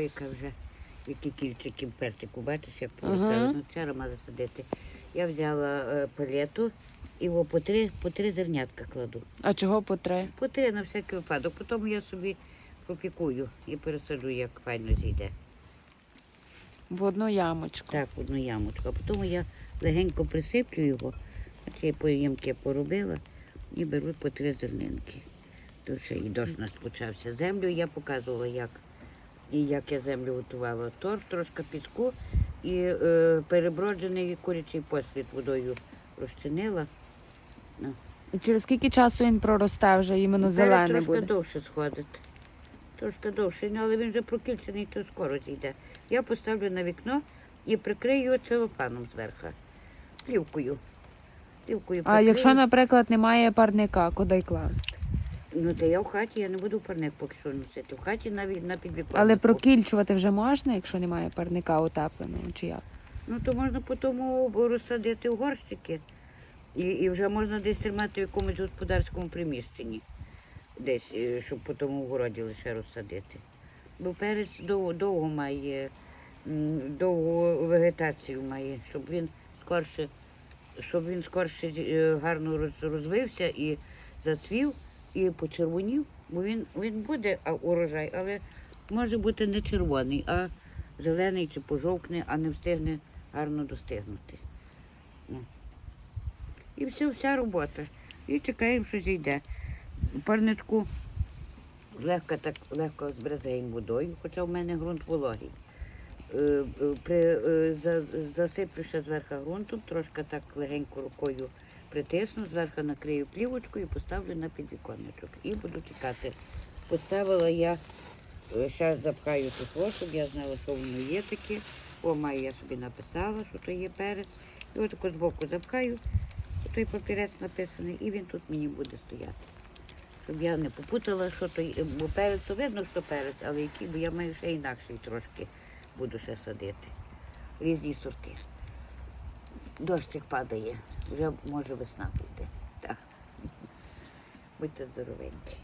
Яка вже, які кільчики в бачиш, як Ага. Ну, вчора мали садити. Я взяла е, палету і його по три, по три зернятка кладу. А чого по три? По три на всякий випадок. Потім я собі пропікую і пересаджу, як файно зійде. В одну ямочку. Так, в одну ямочку. А потім я легенько присиплю його, а ці поємки поробила і беру по три зернинки. Ще і дощ у нас почався. Землю я показувала, як, і як я землю готувала. Торф, трошки піску і е, переброджений курячий послід водою розчинила. Через скільки часу він проросте вже іменно зелений трошки буде? довше сходить. Трошки довше, ну, але він вже прокільчений, то скоро зійде. Я поставлю на вікно і прикрию целофаном зверху. Плівкою. Плівкою А якщо, наприклад, немає парника, куди класти? Ну, то я в хаті, я не буду парник поки що носити. В хаті навіть на підвіконнику. Але прокільчувати вже можна, якщо немає парника утепленого, чи як? Ну, то можна потім розсадити в горщики. І, і вже можна десь тримати в якомусь господарському приміщенні. Десь, е, щоб потім у городі лише розсадити. Бо перець довго, довго має, м, довгу вегетацію має, щоб він скорше, щоб він скорше е, гарно розвився і зацвів, і почервонів, бо він, він буде урожай, але може бути не червоний, а зелений чи пожовкне, а не встигне гарно достигнути. Ну. І все, вся робота. І чекаємо, що зійде. Парничку злегка так легко збризаємо водою, хоча в мене ґрунт вологий. Е, е, При, е, засиплю ще зверху ґрунтом, трошки так легенько рукою притисну, зверху накрию плівочкою і поставлю на підвіконничок. І буду чекати. Поставила я, ще запхаю тут, щоб я знала, що воно є таке. О, маю я собі написала, що то є перець. І отако збоку запхаю, той папірець написаний, і він тут мені буде стояти. Щоб я не попутала, що то, є. бо перець, то видно, що перець, але який, бо я маю ще інакший трошки буду ще садити. Різні сорти. Дощик падає, вже може весна буде. Так. Будьте здоровенькі.